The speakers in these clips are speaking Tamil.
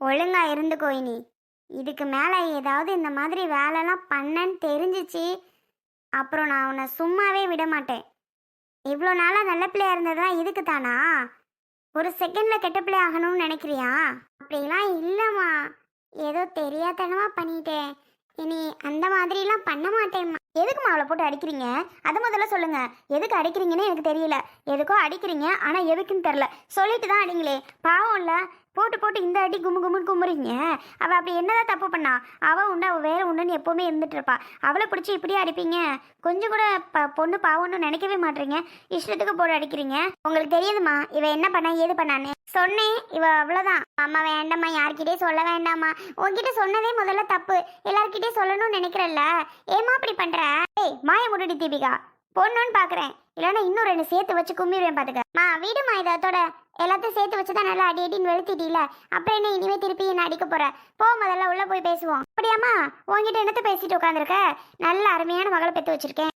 ஒழுங்கா இருந்துக்கோ இனி. இதுக்கு மேலே ஏதாவது இந்த மாதிரி வேலைலாம் பண்ணேன்னு தெரிஞ்சிச்சு அப்புறம் நான் உன்னை சும்மாவே விட மாட்டேன். இவ்வளோ நாளாக நல்ல பிள்ளையா இருந்ததெல்லாம் இதுக்கு தானா? ஒரு செகண்டில் கெட்ட பிள்ளை ஆகணும்னு நினைக்கிறியா? அப்படிலாம் இல்லைம்மா. ஏதோ தெரியாதனமாக பண்ணிட்டேன். இனி அந்த மாதிரிலாம் பண்ண மாட்டேம்மா. எதுக்குமா அவளை போட்டு அடிக்கிறீங்க? அதை முதல்ல சொல்லுங்க. எதுக்கு அடிக்கிறீங்கன்னு எனக்கு தெரியல. எதுக்கோ அடிக்கிறீங்க ஆனால் எதுக்குன்னு தெரில சொல்லிட்டு தான் அடிங்களே. பாவம் இல்லை. போட்டு போட்டு இந்த அடி கும்மு கும்முன்னு கும்புறீங்க அவள் அப்படி என்னதான் தப்பு பண்ணா? அவள் உண்டு அவள் வேற உண்டுன்னு எப்போவுமே இருந்துட்டு இருப்பா அவளை பிடிச்சி இப்படியே அடிப்பீங்க? கொஞ்சம் கூட ப பொண்ணு பாவம்னு நினைக்கவே மாட்டீங்க. இஷ்டத்துக்கு போட்டு அடிக்கிறீங்க. உங்களுக்கு தெரியுதுமா இவ என்ன பண்ணா ஏது பண்ணான்னு. சொன்னேன் இவ அவ்வளோதான் அம்மா வேண்டாம்மா யார்கிட்டயும் சொல்ல வேண்டாம்மா. உன்கிட்ட சொன்னதே முதல்ல தப்பு. எல்லார்கிட்டயும் சொல்லணும்னு நினைக்கிறல்ல. ஏமா அப்படி பண்ற? ஏய் மாய முடி தீபிகா. பொண்ணுன்னு பாக்குறேன். இல்லைன்னா இன்னும் ரெண்டு சேர்த்து வச்சு கும்பிடுவேன் பாத்துக்க. மா வீடுமா இதோட எல்லாத்தையும் சேர்த்து வச்சு தான் நல்லா அடி அடின்னு வெளுத்திட்டீல. அப்புறம் என்ன இனிமே திருப்பி என்ன அடிக்க போற? போ முதல்ல உள்ள போய் பேசுவோம். அப்படியாம்மா உன்கிட்ட என்னத்த பேசிட்டு உட்காந்துருக்க நல்ல அருமையான மகளை பெற்று வச்சிருக்கேன்.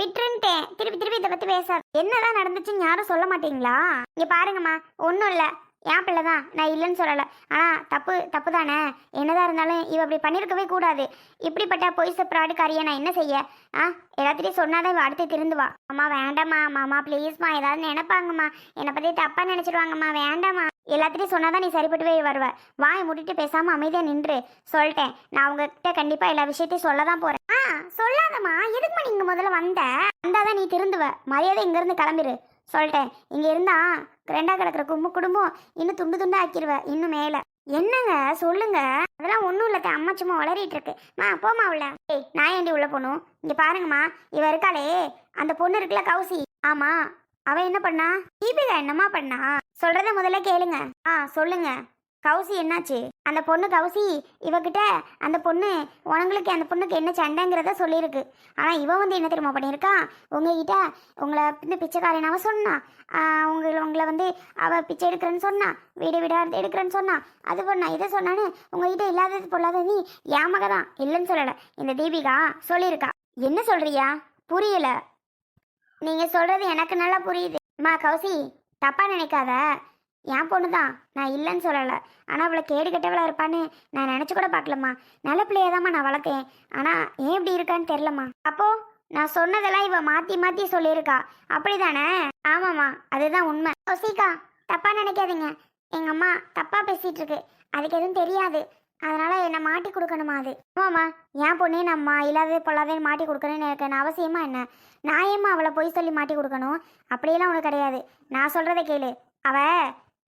விட்டுருன்ட்டேன். திருப்பி திருப்பி இதை பத்தி பேசாது. என்னதான் நடந்துச்சுன்னு யாரும் சொல்ல மாட்டீங்களா? இங்க பாருங்கம்மா ஒன்றும் இல்லை. என் பிள்ளை தான். நான் இல்லைன்னு சொல்லலை. ஆனால் தப்பு தப்பு தானே? என்னதான் இருந்தாலும் இவ அப்படி பண்ணியிருக்கவே கூடாது. இப்படிப்பட்ட பொய் சப்ராடுக்காரியை நான் என்ன செய்ய? ஆ எல்லாத்திட்டையும் சொன்னாதான் இவ அடுத்து திருந்துவா அம்மா வேண்டாம்மா மாமா ப்ளீஸ்மா ஏதாவது நினைப்பாங்கம்மா. என்னை பற்றி தப்பாக நினச்சிடுவாங்கம்மா வேண்டாம்மா. எல்லாத்திட்டையும் சொன்னாதான் நீ சரிப்பட்டுவே வருவ. வாய் முடிட்டு பேசாமல் அமைதியாக நின்று. சொல்லிட்டேன். நான் உங்ககிட்ட கண்டிப்பாக எல்லா விஷயத்தையும் சொல்ல தான் போகிறேன் ஆ சொல்லாதம்மா. எதுக்குமா நீங்கள் முதல்ல வந்த? வந்தாதான் நீ திருந்துவ. மரியாதை இங்கேருந்து கிளம்பிரு. சொல்லிட்டேன். இங்கே இருந்தா ரெண்டா கிடக்குற கும்பு குடும்பம் இன்னும் துண்டு துண்டா ஆக்கிடுவேன் இன்னும் மேலே. என்னங்க? சொல்லுங்க. அதெல்லாம் ஒன்றும் இல்லை அம்மா சும்மா வளரிட்டு இருக்கு. மா போமா உள்ள. ஏய் நான் ஏண்டி உள்ள போகணும்? இங்கே பாருங்கம்மா. இவ இருக்காளே. அந்த பொண்ணு இருக்குல்ல கௌசி. ஆமா. அவ என்ன பண்ணா? தீபிகா என்னம்மா பண்ணா? சொல்றத முதல்ல கேளுங்க. ஆ சொல்லுங்க. கௌசி என்னாச்சு? அந்த பொண்ணு கௌசி இவகிட்ட அந்த பொண்ணு உனங்களுக்கு அந்த பொண்ணுக்கு என்ன சண்டைங்கிறத சொல்லியிருக்கு. ஆனால் இவன் வந்து என்ன தெரியுமா பண்ணியிருக்கா? உங்ககிட்ட உங்களை வந்து பிச்சைக்காரன் அவன் சொன்னான் உங்களை உங்களை வந்து அவள் பிச்சை எடுக்கிறேன்னு சொன்னா வீடு வீடா இருந்து எடுக்கிறேன்னு சொன்னா அது பண்ணா இதை சொன்னான்னு உங்ககிட்ட இல்லாதது பொல்லாத நீ என் மக தான். இல்லைன்னு சொல்லலை. இந்த தீபிகா சொல்லியிருக்கா. என்ன சொல்றியா? புரியல. நீங்கள் சொல்கிறது எனக்கு நல்லா புரியுது. அம்மா கௌசி தப்பாக நினைக்காத. என் பொண்ணு தான் நான் இல்லைன்னு சொல்லலை. ஆனால் அவளை கேடு கெட்டவளாக இருப்பான்னு நான் நினச்சி கூட பார்க்கலம்மா. நல்ல பிள்ளையதாம்மா நான் வளர்த்தேன். ஆனால் ஏன் இப்படி இருக்கான்னு தெரிலம்மா அப்போ நான் சொன்னதெல்லாம் இவ மாற்றி மாற்றி சொல்லியிருக்கா. அப்படிதானே? ஆமாம்மா அதுதான் உண்மை. சீக்கா தப்பாக நினைக்காதீங்க. எங்கள் அம்மா தப்பாக பேசிகிட்டு இருக்கு அதுக்கு எதுவும் தெரியாது. அதனால என்னை மாட்டி கொடுக்கணுமா அது? ஆமாம்மா என் பொண்ணே நம்ம இல்லாதது பொல்லாதேன்னு மாட்டி கொடுக்கணும்னு எனக்கு அவசியமாக அவசியமா என்ன? நான் ஏம்மா அவளை பொய் சொல்லி மாட்டி கொடுக்கணும்? அப்படியெல்லாம் உனக்கு கிடையாது. நான் சொல்கிறத கேளு. அவ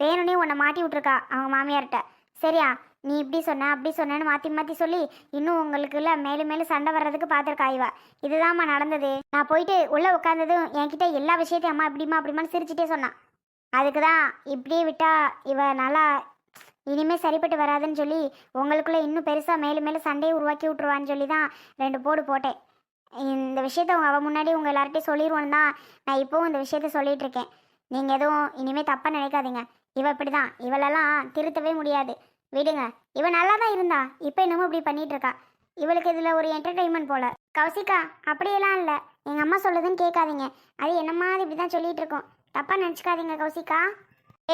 வேணும்னே உன்னை மாட்டி விட்ருக்கா அவங்க மாமியார்கிட்ட. சரியா? நீ இப்படி சொன்ன அப்படி சொன்னேன்னு மாற்றி மாற்றி சொல்லி இன்னும் உங்களுக்குள்ள மேலும் மேலும் சண்டை வர்றதுக்கு பார்த்துருக்கா இவ. இதுதாம்மா நடந்தது. நான் போயிட்டு உள்ளே உட்காந்ததும் என்கிட்ட எல்லா விஷயத்தையும் அம்மா இப்படிமா அப்படிமான்னு சிரிச்சிட்டே சொன்னான் அதுக்கு தான் இப்படியே விட்டா இவ நல்லா இனிமே சரிப்பட்டு வராதுன்னு சொல்லி உங்களுக்குள்ள இன்னும் பெருசாக மேலும் மேலும் சண்டையை உருவாக்கி விட்ருவான்னு சொல்லி தான் ரெண்டு போடு போட்டேன். இந்த விஷயத்த அவன் முன்னாடி உங்கள் எல்லார்ட்டையும் சொல்லிடுவோன்னு தான் நான் இப்போவும் இந்த விஷயத்த சொல்லிகிட்ருக்கேன் நீங்கள் எதுவும் இனிமேல் தப்பாக நினைக்காதீங்க. இவ இப்படி தான் இவளெல்லாம் திருத்தவே முடியாது. விடுங்க. இவ நல்லா தான் இருந்தா. இப்போ என்னமோ இப்படி பண்ணிட்டு இருக்கா இவளுக்கு இதில் ஒரு என்டர்டெயின்மெண்ட் போல. கௌசிகா அப்படியெல்லாம் இல்லை. எங்கள் அம்மா சொல்லுதுன்னு கேட்காதீங்க. அது என்னம்மா அது இப்படி தான் சொல்லிட்டு இருக்கோம் தப்பாக நினச்சிக்காதீங்க கௌசிகா.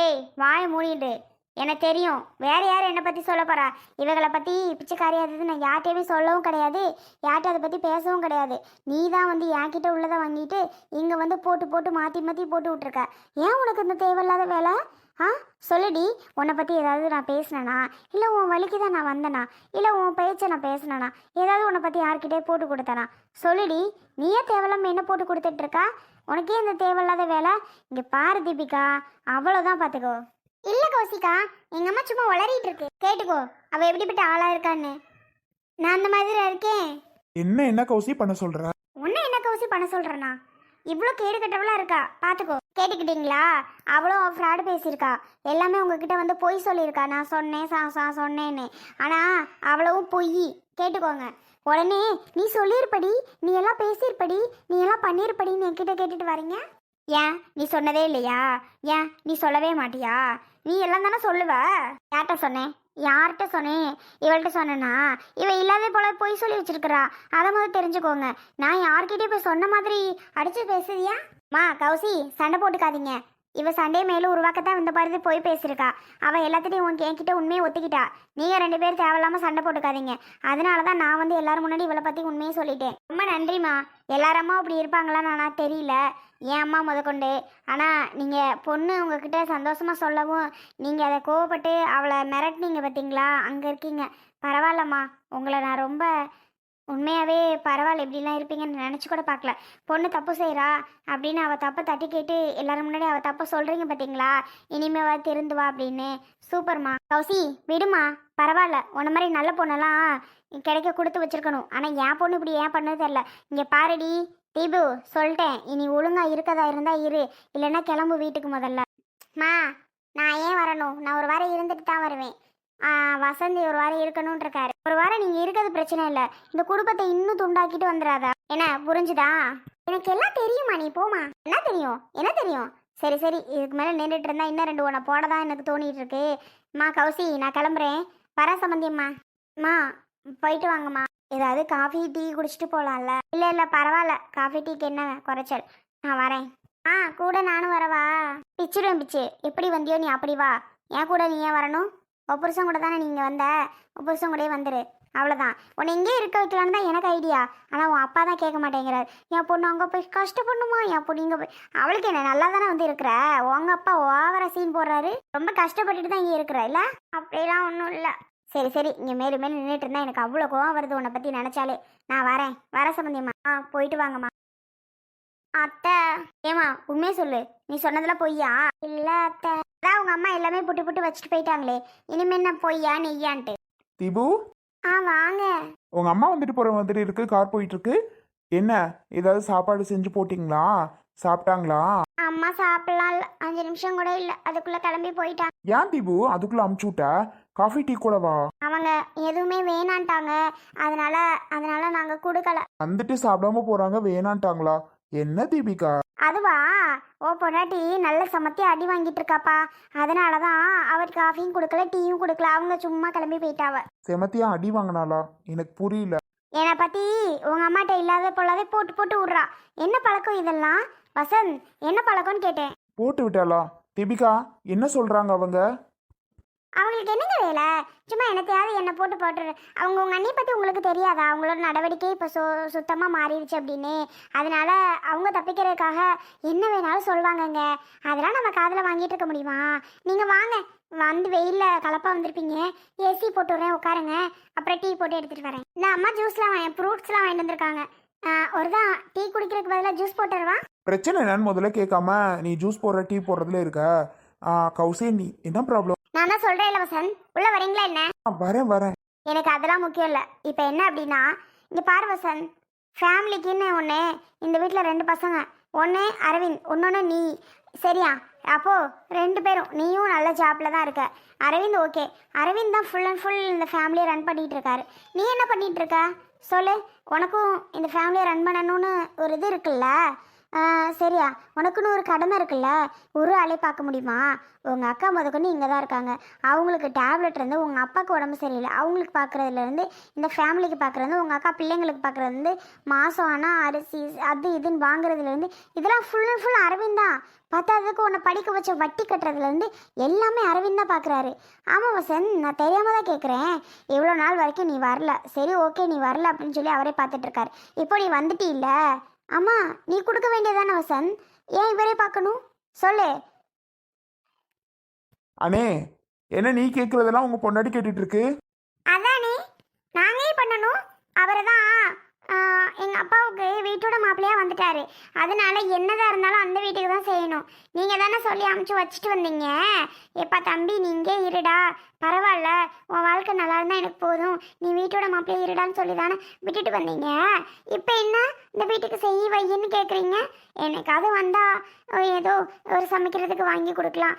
ஏய் வாய மூடிடு. எனக்கு தெரியும். வேற யார் என்னை பற்றி சொல்ல போறா? இவங்களை பற்றி பிச்சைக்காரி அது நான் யார்கிட்டயுமே சொல்லவும் கிடையாது. யார்கிட்ட அதை பற்றி பேசவும் கிடையாது. நீ தான் வந்து என்கிட்ட உள்ளதை வாங்கிட்டு இங்கே வந்து போட்டு போட்டு மாற்றி மாற்றி போட்டு விட்ருக்க ஏன் உனக்கு இந்த தேவையில்லாத வேலை? ஆ சொல்லுடி. உன்னை பற்றி ஏதாவது நான் பேசினேனா? இல்லை உன் வழிக்கு தான் நான் வந்தேனா? இல்லை உன் பேச்சை நான் பேசினேனா? ஏதாவது உன்னை பற்றி யார்கிட்டயே போட்டு கொடுத்தனா? சொல்லுடி. நீயே தேவையில்லாம என்ன போட்டு கொடுத்துட்டு இருக்கா உனக்கே இந்த தேவையில்லாத வேலை? இங்கே பாரு தீபிகா. அவ்வளோதான் பார்த்துக்கோ இல்ல கௌசிகா எங்க அம்மா சும்மா உளறிட்டு இருக்கு கேட்டுக்கோ. அவ எப்படிப்பட்ட ஆளா இருக்கான்னு. நான் அந்த மாதிரி இருக்கேன்? என்ன என்ன கௌசி பண்ண சொல்ற? உன்னை என்ன கௌசி பண்ண சொல்றேனா? இவ்வளோ கேடு கட்டவளா இருக்கா? பாத்துக்கோ. கேட்டுக்கிட்டீங்களா? அவ்வளோ ஃப்ராடு பேசியிருக்கா. எல்லாமே உங்ககிட்ட வந்து பொய் சொல்லியிருக்கா. நான் சொன்னேன் சா சா சொன்னேன்னு. ஆனால் அவ்வளவும் பொய். கேட்டுக்கோங்க. உடனே நீ சொல்லியிருப்படி நீ எல்லாம் பேசியிருப்படி நீ எல்லாம் பண்ணியிருப்படின்னு என்கிட்ட கேட்டுட்டு வரீங்க? ஏன்? நீ சொன்னதே இல்லையா? ஏன்? நீ சொல்லவே மாட்டியா? நீ எல்லாம் தானே சொல்லுவ? யார்கிட்ட சொன்னேன்? யார்கிட்ட சொன்னேன்? இவள்கிட்ட சொன்னேன்னா இவ இல்லாத போல பொய் சொல்லி வச்சிருக்கிறா. அதை முதல் தெரிஞ்சுக்கோங்க. நான் யார்கிட்டயும் போய் சொன்ன மாதிரி அடிச்சு பேசுதியா மா கௌசி சண்டை போட்டுக்காதீங்க. இவ சண்டே மேலும் உருவாக்கத்தான் இந்த பாருது போய் பேசியிருக்கா. அவள் எல்லாத்திட்டையும் உன் என்கிட்ட உண்மையை ஒத்துக்கிட்டா. நீங்கள் ரெண்டு பேரும் தேவையில்லாம சண்டை போட்டுக்காதீங்க. அதனால தான் நான் வந்து எல்லாரும் முன்னாடி இவளை பற்றி உண்மையை சொல்லிட்டேன். ரொம்ப நன்றிம்மா. எல்லாரம்மா அப்படி இருப்பாங்களான்னு ஆனால் தெரியல. என் அம்மா முதற்கொண்டு. ஆனால் நீங்கள் பொண்ணு உங்ககிட்ட சந்தோஷமாக சொல்லவும் நீங்கள் அதை கோவப்பட்டு அவளை மிரட்டினீங்க பார்த்தீங்களா? அங்கே இருக்கீங்க. பரவாயில்லம்மா. உங்களை நான் ரொம்ப உண்மையாகவே பரவாயில்ல இப்படிலாம் இருப்பீங்கன்னு நினச்சி கூட பார்க்கல. பொண்ணு தப்பு செய்கிறா அப்படின்னு அவள் தப்பை தட்டி கேட்டு எல்லாரும் முன்னாடி அவள் தப்பை சொல்கிறீங்க பார்த்தீங்களா இனிமேவா திருந்துவா அப்படின்னு. சூப்பர்மா. கௌசி விடுமா. பரவாயில்ல உன்ன மாதிரி நல்ல பொண்ணெல்லாம் கிடைக்க கொடுத்து வச்சிருக்கணும். ஆனால் என் பொண்ணு இப்படி ஏன் பண்ணது தெரில இங்கே பாருடி. தீபு சொல்லிட்டேன். இனி ஒழுங்காக இருக்கதா இருந்தால் இரு. இல்லைன்னா கிளம்பு வீட்டுக்கு முதல்ல. மா நான் ஏன் வரணும்? நான் ஒரு வாரம் இருந்துட்டு தான் வருவேன். வசந்தி ஒரு வாரம் இருக்கணும்ன்றிருக்காரு ஒரு வாரம் நீங்க இருக்கிறது பிரச்சனை இல்லை. இந்த குடும்பத்தை இன்னும் துண்டாக்கிட்டு வந்துடாதா என்ன புரிஞ்சுதா? எனக்கு எல்லாம் தெரியுமா நீ போமா என்ன தெரியும்? என்ன தெரியும்? சரி சரி இதுக்கு மேலே நின்றுட்டு இருந்தா இன்னும் ரெண்டு ஒன்றை போட தான் எனக்கு தோணிட்டு இருக்கு. மா கௌசி நான் கிளம்புறேன். வர சம்பந்தியம்மா மா போயிட்டு வாங்கம்மா. ஏதாவது காஃபி டீ குடிச்சிட்டு போகலாம்ல இல்லை இல்லை பரவாயில்ல. காஃபி டீக்கு என்ன குறைச்சல்? நான் வரேன். ஆ கூட நானும் வரவா? பிச்சிடுவேன் பிச்சு. எப்படி வந்தியோ நீ அப்படி வா. என் கூட நீ ஏன் வரணும்? உன் புருஷன் கூட தானே நீங்கள் வந்த? உன் புருஷன் கூடயே வந்துரு. அவ்வளோதான் உன்னை எங்கேயே இருக்க வைக்கலான்னு தான் எனக்கு ஐடியா ஆனால் உன் அப்பா தான் கேட்க மாட்டேங்கிறார். என் பொண்ணு அங்கே போய் கஷ்டப்படணுமா? என் பொண்ணு இங்கே போய் அவளுக்கு என்ன நல்லா தானே வந்து இருக்கிற? உங்கள் அப்பா ஓவரா சீன் போடுறாரு. ரொம்ப கஷ்டப்பட்டுட்டு தான் இங்கே இருக்கிற இல்லை? அப்படிலாம் ஒன்றும் இல்லை. சரி சரி. இங்கே மேலும் மேலும் நின்றுட்டு இருந்தால் எனக்கு அவ்வளோ கோவம் வருது உன்னை பற்றி நினச்சாலே. நான் வரேன். வர சம்பந்தியம்மா. ஆ போயிட்டு வாங்கம்மா. அத்தை ஏமா உண்மையை சொல்லு. நீ சொன்னதுல பொய்யா? இல்ல அத்தை. அதான் உங்க அம்மா எல்லாமே புட்டு புட்டு வச்சுட்டு போயிட்டாங்களே. இனிமே என்ன பொய்யா நெய்யான்ட்டு. திபு? ஆ வாங்க. உங்க அம்மா வந்துட்டு போற மாதிரி இருக்கு கார் போயிட்டு இருக்கு என்ன ஏதாவது சாப்பாடு செஞ்சு போட்டிங்களா? சாப்பிட்டாங்களா? அம்மா சாப்பிடலாம் இல்ல அஞ்சு நிமிஷம் கூட இல்ல. அதுக்குள்ள கிளம்பி போயிட்டாங்க. ஏன் திபு? அதுக்குள்ள அமுச்சு விட்ட காஃபி டீ கூட வா அவங்க எதுவுமே வேணான்ட்டாங்க. அதனால அதனால நாங்க கொடுக்கல. வந்துட்டு சாப்பிடாம போறாங்க வேணான்ட்டாங்களா? என்ன தீபிகா? அதுவா ஓ பொண்டாட்டி நல்ல சமத்தி அடி வாங்கிட்டு இருக்காப்பா. அதனால தான் அவர் காஃபியும் கொடுக்கல டீயும் கொடுக்கல. அவங்க சும்மா கிளம்பி போயிட்டாவ. செமத்தியா அடி வாங்கினாளா? எனக்கு புரியல. என்னை பத்தி உங்க அம்மாட்ட இல்லாத பொல்லாதே போட்டு போட்டு விட்றா. என்ன பழக்கம் இதெல்லாம்? வசந்த் என்ன பழக்கம்னு கேட்டேன். போட்டு விட்டாளா? தீபிகா என்ன சொல்றாங்க அவங்க? அவங்களுக்கு என்னங்க வேலை? சும்மா என்னத்தையாவது என்னை போட்டு போட்டு அவங்க உங்கள் அண்ணியை பற்றி உங்களுக்கு தெரியாதா? அவங்களோட நடவடிக்கை இப்போ சு சுத்தமாக மாறிடுச்சு அப்படின்னு. அதனால அவங்க தப்பிக்கிறதுக்காக என்ன வேணாலும் சொல்லுவாங்கங்க அதெல்லாம் நம்ம காதில் வாங்கிட்டு இருக்க முடியுமா? நீங்கள் வாங்க. வந்து வெயிலில் கலப்பாக வந்திருப்பீங்க. ஏசி போட்டு வரேன் உட்காருங்க. அப்புறம் டீ போட்டு எடுத்துகிட்டு வரேன். இந்த அம்மா ஜூஸ்லாம் வாங்க ஃப்ரூட்ஸ்லாம் வாங்கிட்டு வந்திருக்காங்க. ஒரு தான் டீ குடிக்கிறதுக்கு பதிலாக ஜூஸ் போட்டுருவா பிரச்சனை என்னன்னு முதல்ல கேட்காம நீ ஜூஸ் போடுற டீ போடுறதுல இருக்க. ஆ, கௌசி நீ என்ன ப்ராப்ளம் நான் தான் சொல்கிறேன் இல்லை வசந்த் உள்ளே வரீங்களா என்ன? வரேன் வரேன். எனக்கு அதெல்லாம் முக்கியம் இல்லை. இப்போ என்ன அப்படின்னா இங்கே பாரு வசந்த். ஃபேமிலிக்குன்னு ஒன்று இந்த வீட்டில் ரெண்டு பசங்க. ஒன்று அரவிந்த் இன்னொன்று நீ. சரியா? அப்போது ரெண்டு பேரும் நீயும் நல்ல ஜாப்பில் தான் இருக்க. அரவிந்த் ஓகே அரவிந்த் தான் ஃபுல் அண்ட் ஃபுல் இந்த ஃபேமிலியை ரன் பண்ணிகிட்டு இருக்காரு. நீ என்ன பண்ணிகிட்டு இருக்க? சொல்லு. உனக்கும் இந்த ஃபேமிலியை ரன் பண்ணணும்னு ஒரு இது இருக்குல்ல? சரியா. உனக்குன்னு ஒரு கடமை இருக்குல்ல? ஒரு ஆளே பார்க்க முடியுமா? உங்கள் அக்கா முதக்கொண்டு இங்கே தான் இருக்காங்க. அவங்களுக்கு டேப்லெட் இருந்து உங்கள் அப்பாவுக்கு உடம்பு சரியில்லை. அவங்களுக்கு பார்க்குறதுலேருந்து இந்த ஃபேமிலிக்கு பார்க்குறது உங்கள் அக்கா பிள்ளைங்களுக்கு பார்க்குறது மாதம் ஆனால் அரிசி அது இதுன்னு வாங்குறதுலேருந்து இதெல்லாம் ஃபுல் அண்ட் ஃபுல் அரவிந்த். தான் பத்தாததுக்கு உன்னை படிக்க வச்ச வட்டி கட்டுறதுலேருந்து எல்லாமே அரவிந்த் தான் பார்க்குறாரு ஆமாம் வசந்த் நான் தெரியாம தான் கேட்குறேன் இவ்வளோ நாள் வரைக்கும் நீ வரல. சரி ஓகே நீ வரல அப்படின்னு சொல்லி அவரே பார்த்துட்டு இருக்காரு. இப்போ நீ வந்துட்டீல்ல? ஆமாம் நீ கொடுக்க வேண்டியதானே வசந்த் ஏன் இவரே பார்க்கணும்? சொல்லு. அண்ணே என்ன நீ கேட்கறதெல்லாம் உங்க பொண்டாட்டி கேட்டுட்டு இருக்கு? அதானே நாங்களே பண்ணணும். அவரை தான் எங்கள் அப்பாவுக்கு வீட்டோட மாப்பிள்ளையாக வந்துட்டாரு. அதனால என்னதாக இருந்தாலும் அந்த வீட்டுக்கு தான் செய்யணும். நீங்கள் தானே சொல்லி அமுச்சு வச்சுட்டு வந்தீங்க? எப்பா தம்பி நீ இங்கே இருடா. பரவாயில்ல. உன் வாழ்க்கை நல்லா இருந்தால் எனக்கு போதும். நீ வீட்டோட மாப்பிள்ளையை இருடான்னு சொல்லி தானே விட்டுட்டு வந்தீங்க? இப்போ என்ன இந்த வீட்டுக்கு செய் வையின்னு கேட்குறீங்க எனக்காவது வந்தால் ஏதோ ஒரு சமைக்கிறதுக்கு வாங்கி கொடுக்கலாம்.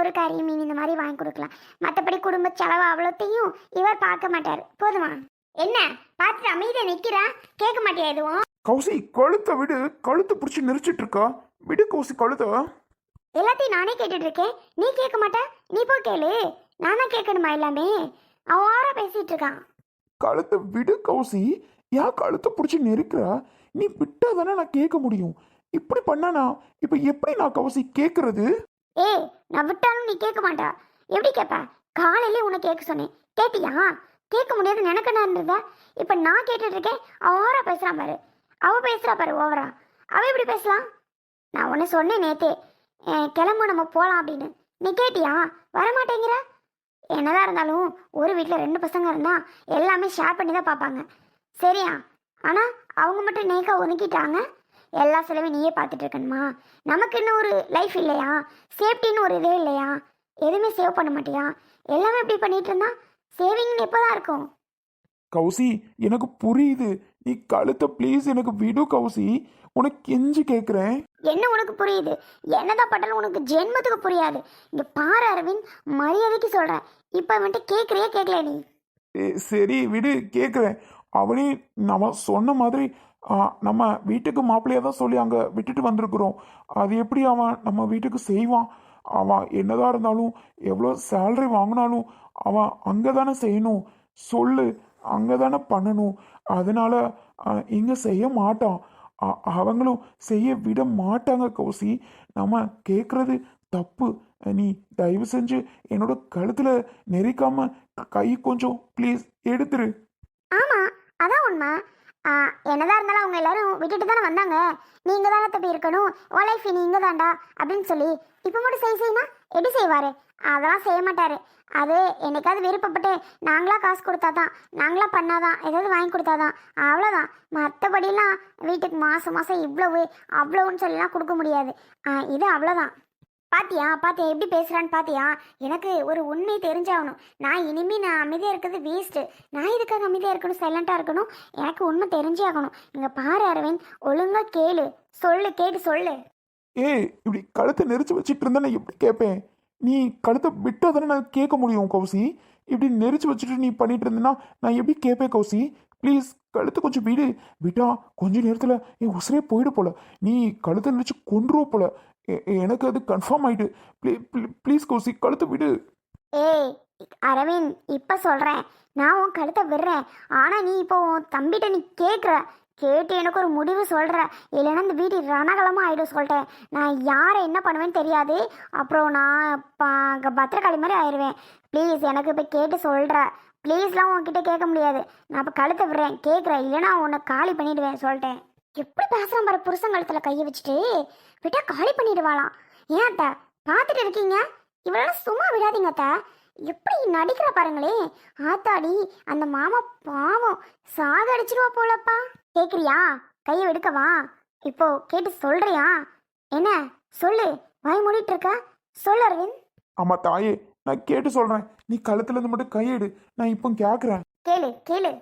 ஒரு கறி மீன் இந்த மாதிரி வாங்கி கொடுக்கலாம். மற்றபடி குடும்ப செலவு அவ்வளோத்தையும் இவர் பார்க்க மாட்டார். போதுமா? என்ன? பார்த்துட்டு அமைதியா நிக்கிறா? கேட்க மாட்டியா எதுவும்? கௌசி கழுத்தை விடு. கழுத்தை பிடிச்சி நெரிச்சிட்டு இருக்கா விடு கௌசி கழுத்தை. எல்லாத்தையும் நானே கேட்டுட்டு இருக்கேன் நீ கேட்க மாட்ட. நீ போய் கேளு. நான் கேட்கணுமா எல்லாமே? அவன் ஓரா பேசிட்டு இருக்கான் கழுத்தை விடு கௌசி. ஏன் கழுத்தை பிடிச்சி நெருக்கிற நீ விட்டா தானே நான் கேட்க முடியும். இப்படி பண்ணனா? இப்போ எப்படி நான் கௌசி கேட்கறது ஏய் நான் விட்டாலும் நீ கேட்க மாட்டா. எப்படி கேட்ப காலையிலே உன்னை கேட்க சொன்னேன். கேட்டியா? கேட்க முடியாது எனக்கு நான் இருந்ததா. இப்போ நான் கேட்டுட்டு இருக்கேன் அவ ஓவரா பேசுகிறான் பாரு. அவள் பேசுகிறா பாரு ஓவரா. அவள் எப்படி பேசலாம் நான் ஒன்று சொன்னேன் நேத்தே. கிளம்பு நம்ம போகலாம் அப்படின்னு. நீ கேட்டியா? வரமாட்டேங்கிற? என்னதான் இருந்தாலும் ஒரு வீட்டில் ரெண்டு பசங்க இருந்தால் எல்லாமே ஷேர் பண்ணி தான் பார்ப்பாங்க. சரியா? ஆனால் அவங்க மட்டும் நேக்கா ஒதுக்கிட்டாங்க. எல்லா செலவையும் நீயே பார்த்துட்டு இருக்கணுமா? நமக்கு இன்னும் ஒரு லைஃப் இல்லையா? சேஃப்டின்னு ஒரு இதே இல்லையா? எதுவுமே சேவ் பண்ண மாட்டியா? எல்லாமே இப்படி பண்ணிட்டு இருந்தா சேவிங்னு எப்போதான் இருக்கும். கௌசி எனக்கு புரியுது. நீ கழுத்தை ப்ளீஸ் எனக்கு விடு கௌசி. உனக்கு கெஞ்சி கேட்குறேன் என்ன உனக்கு புரியுது? என்னதான் பட்டாலும் உனக்கு ஜென்மத்துக்கு புரியாது. இங்க பாரு அரவிந்த் மரியாதைக்கு சொல்றேன். இப்போ வந்துட்டு கேட்குறியே கேட்கல நீ? ஏ, சரி விடு கேட்குறேன் அவனே நம்ம சொன்ன மாதிரி ஆ, நம்ம வீட்டுக்கு மாப்பிள்ளையாக தான் சொல்லி அங்கே விட்டுட்டு வந்திருக்கிறோம். அது எப்படி அவன் நம்ம வீட்டுக்கு செய்வான்? அவன் என்னதான் இருந்தாலும் எவ்வளோ சேலரி வாங்கினாலும் அவன் அங்கே தானே செய்யணும். சொல்லு அங்கே தானே பண்ணணும். அதனால் இங்கே செய்ய மாட்டான். அவங்களும் செய்ய விட மாட்டாங்க கௌசி. நம்ம கேட்குறது தப்பு. நீ தயவு செஞ்சு என்னோட கழுத்தில் நெரிக்காம கை கொஞ்சம் ப்ளீஸ் எடுத்துரு. ஆமாம் அதான் உண்மை. என்னதான் இருந்தாலும் அவங்க எல்லாரும் விட்டுட்டு தானே வந்தாங்க. நீங்க தானே தப்பி இருக்கணும். உன் லைஃப் நீ இங்க தாண்டா அப்படின்னு சொல்லி இப்போ மட்டும் செய் செய்யனா எப்படி செய்வாரு? அதெல்லாம் செய்ய மாட்டார். அது என்னைக்காவது விருப்பப்பட்டு நாங்களாக காசு கொடுத்தாதான் நாங்களாக பண்ணாதான் ஏதாவது வாங்கி கொடுத்தாதான் அவ்வளோதான் மற்றபடிலாம் வீட்டுக்கு மாதம் மாதம் இவ்வளவு அவ்வளோன்னு சொல்லிலாம் கொடுக்க முடியாது. ஆ, இது அவ்வளோதான் பாத்தியா பாத்தியா எப்படி பேசுகிறான்னு பாத்தியா? எனக்கு ஒரு உண்மை தெரிஞ்சாகணும். நான் இனிமே நான் அமைதியாக இருக்கிறது வேஸ்ட்டு நான் இதுக்காக அமைதியாக இருக்கணும் சைலண்ட்டாக இருக்கணும்? எனக்கு உண்மை தெரிஞ்சே ஆகணும். இங்கே பாரு அரவிந்த் ஒழுங்காக கேளு. சொல்லு கேட்டு சொல்லு. ஏய் இப்படி கழுத்தை நெரிச்சு வச்சுட்டு இருந்தா நான் எப்படி கேட்பேன் நீ கழுத்தை விட்டால் தானே நான் கேட்க முடியும் கௌசி? இப்படி நெரிச்சு வச்சுட்டு நீ பண்ணிட்டு இருந்தேன்னா நான் எப்படி கேட்பேன் கௌசி? ப்ளீஸ் கழுத்து கொஞ்சம் வீடு. விட்டா கொஞ்ச நேரத்தில் என் உசுரே போயிடு போல. நீ கழுத்தை நினச்சி கொண்டுருவ போல. எனக்கு அது கன்ஃபார்ம் ஆயிட்டு. ப்ளீஸ் கௌசி கழுத்து விடு. ஏய் அரவிந்த் இப்போ சொல்கிறேன் நான் உன் கழுத்தை விடுறேன். ஆனால் நீ இப்போ உன் தம்பிகிட்ட நீ கேட்குற கேட்டு எனக்கு ஒரு முடிவு சொல்கிற இல்லைன்னா இந்த வீடு ரணகலமாக ஆகிடும் சொல்லிட்டேன். நான் யாரை என்ன பண்ணுவேன்னு தெரியாது. அப்புறம் நான் ப- பத்திரக்காளி மாதிரி ஆயிடுவேன் ப்ளீஸ் எனக்கு இப்போ கேட்டு சொல்கிற ப்ளீஸ்லாம் உன்கிட்ட கேட்க முடியாது. நான் இப்போ கழுத்தை விடுறேன். கேட்குறேன் இல்லைன்னா உன்னை காலி பண்ணிடுவேன் சொல்லிட்டேன். எப்படி பேசுகிறான் பாரு புருஷன் கழுத்தில் கையை வச்சுட்டு. விட்டால் காலி பண்ணிடுவாளாம். ஏன் அத்தை? பார்த்துட்டு இருக்கீங்க? இவளெல்லாம் சும்மா விடாதீங்க அத்தை. எப்படி நடிக்கிற பாருங்களே ஆத்தாடி அந்த மாமா பாவம். சாகடிச்சிருவா போலப்பா. கேக்குறியா? கையை எடுக்கவா இப்போ கேட்டு சொல்றியா? என்ன? சொல்லு. வாய் மூடிட்டு இருக்க சொல்லு அரவிந்த். ஆமா தாயே நான் கேட்டு சொல்றேன். நீ கழுத்துல இருந்து மட்டும் கையெடு நான் இப்போ கேட்குறேன் கேளு கேளு.